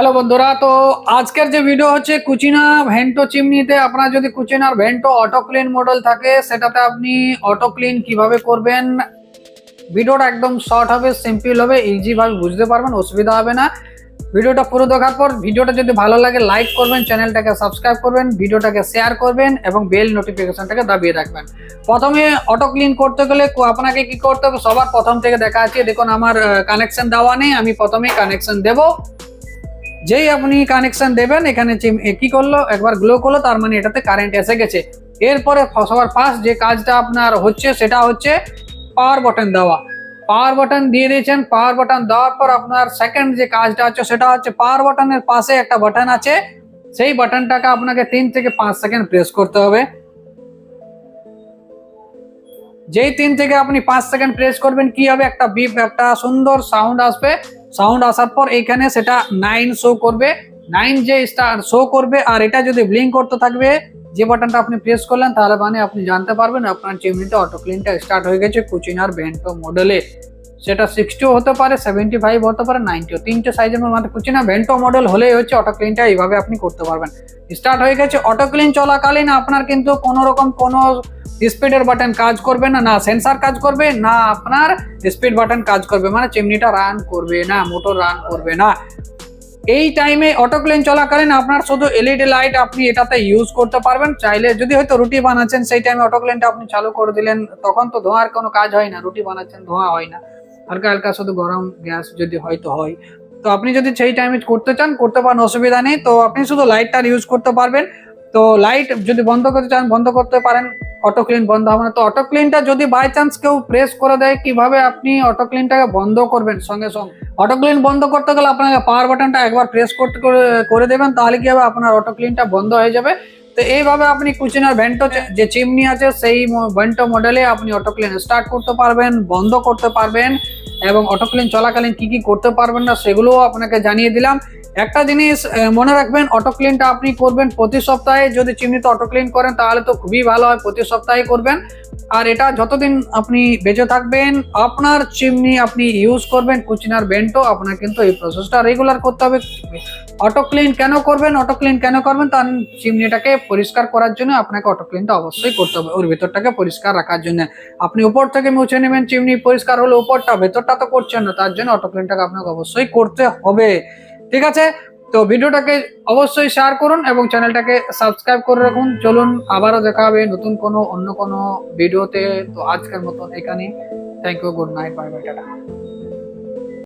Hello বন্ধুরা, তো আজকের যে ভিডিও হচ্ছে কুচিনা ভেন্টো চিমনিতে। আপনার যদি কুচিনার ভেন্টো অটো ক্লিন মডেল থাকে, সেটাতে আপনি অটো ক্লিন কীভাবে করবেন? ভিডিওটা একদম শর্ট হবে সিম্পল হবে ইজি ভাবে বুঝতে পারবেন, অসুবিধা হবে না। ভিডিওটা পুরো দেখার পর ভিডিওটা যদি ভালো লাগে লাইক করবেন চ্যানেলটাকে সাবস্ক্রাইব করবেন ভিডিওটাকে শেয়ার করবেন, এবং বেল নোটিফিকেশনটাকে দাবিয়ে রাখবেন। প্রথমে অটো ক্লিন করতে গেলে আপনাকে কি করতে হবে? সবার প্রথম থেকে দেখা আছে, দেখুন আমার কানেকশন দেওয়া নেই, আমি প্রথমে কানেকশন দেবো। যেই আপনি কানেকশন দেবেন, এখানে কি করল, একবার গ্লো করল, তার মানে এটাতে কারেন্ট এসে গেছে। এরপরে সবার ফার্স্ট যে কাজটা আপনার হচ্ছে, সেটা হচ্ছে পাওয়ার বাটন দেওয়া। পাওয়ার বাটন দিয়ে দিয়েছেন পাওয়ার বাটন দেওয়ার পর আপনার সেকেন্ড যে কাজটা হচ্ছে সেটা হচ্ছে পাওয়ার বাটনের পাশে একটা বাটন আছে। সেই বাটনটাকে আপনাকে তিন থেকে পাঁচ সেকেন্ড প্রেস করতে হবে। যেই তিন থেকে আপনি পাঁচ সেকেন্ড প্রেস করবেন, কি হবে? একটা বিপ একটা সুন্দর সাউন্ড আসবে। সাউন্ড আসার পর এখানে সেটা নাইন শো করবে। নাইন যে স্টার শো করবে, আর এটা যদি ব্লিঙ্ক করতে থাকবে, যে বাটনটা আপনি প্রেস করলেন, তাহলে মানে আপনি জানতে পারবেন আপনার চিমনিটা অটো ক্লিনটা স্টার্ট হয়ে গেছে কুচিনার বেন্টো মডেলে সেটা সিক্সটিও হতে পারে সেভেন্টি ফাইভ হতে পারে নাইনটিও তিনটে সাইজের মধ্যে কুচিনা ভেন্টো মডেল হলেই হচ্ছে অটো ক্লিনটা এইভাবে আপনি করতে পারবেন। স্টার্ট হয়ে গেছে অটো ক্লিন চলাকালীন আপনার কিন্তু কোনো রকম কোনো স্পিডের বাটন কাজ করবে না না সেন্সার কাজ করবে, না আপনার স্পিড বাটন কাজ করবে। মানে চিমনিটা রান করবে না মোটর রান করবে না। এই টাইমে অটো ক্লিন চলাকালীন আপনার শুধু এলইডি লাইট আপনি এটাতে ইউজ করতে পারবেন। চাইলে যদি হয়তো রুটি বানাচ্ছেন, সেই টাইমে অটো ক্লিনটা আপনি চালু করে দিলেন, তখন তো ধোঁয়ার কোনো কাজ হয় না, রুটি বানাচ্ছেন, ধোঁয়া হয় না। হালকা হালকা শুধু গরম গ্যাস যদি হয়তো হয়। তো আপনি যদি সেই টাইমে করতে চান, করতে পারেন, অসুবিধা নেই। তো আপনি শুধু লাইটটার ইউজ করতে পারবেন। তো লাইট যদি বন্ধ করতে চান, বন্ধ করতে পারেন। অটো ক্লিন বন্ধ হবে না। তো অটো ক্লিনটা যদি বাই চান্স কেউ প্রেস করে দেয়, কীভাবে আপনি অটো ক্লিনটাকে বন্ধ করবেন? সঙ্গে সঙ্গে অটো ক্লিন বন্ধ করতে গেলে আপনাকে পাওয়ার বাটনটা একবার প্রেস করতে করে- করে দেবেন। তাহলে কি হবে? আপনার অটো ক্লিনটা বন্ধ হয়ে যাবে। তো এইভাবে আপনি কুচিনার ভেন্টো যে চিমনি আছে, সেই ভেন্টো মডেলে আপনি অটো ক্লিন স্টার্ট করতে পারবেন, বন্ধ করতে পারবেন এবং অটো ক্লিন চলাকালীন কি কি করতে পারবেন না সেগুলোও আপনাকে জানিয়ে দিলাম। একটা জিনিস মনে রাখবেন অটোক্লিনটা আপনি করবেন প্রতি সপ্তাহে। যদি চিমনিতে অটোক্লিন করেন, তাহলে তো খুবই ভালো হয়, প্রতি সপ্তাহে করবেন। আর এটা যতদিন আপনি বেঁচে থাকবেন, আপনার চিমনি আপনি ইউজ করবেন কুচিনার বেন্টো আপনার কিন্তু এই প্রসেসটা রেগুলার করতে হবে। অটো ক্লিন কেন করবেন অটো ক্লিন কেন করবেন, তার চিমনিটাকে পরিষ্কার করার জন্য আপনাকে অটো ক্লিনটা অবশ্যই করতে হবে। ওর ভেতরটাকে পরিষ্কার রাখার জন্য। আপনি উপর থেকে মুছে নেবেন, চিমনি পরিষ্কার হলো উপরটা, ভেতরটা তো করছেন না, তার জন্য অটো ক্লিনটাকে আপনাকে অবশ্যই করতে হবে। ঠিক আছে? তো ভিডিওটাকে অবশ্যই শেয়ার করুন এবং চ্যানেলটাকে সাবস্ক্রাইব করে রাখুন। চলুন, আবারও দেখা হবে নতুন কোনো, অন্য কোনো ভিডিওতে। তো আজকের মতন এখানে thank you good night bye bye tata.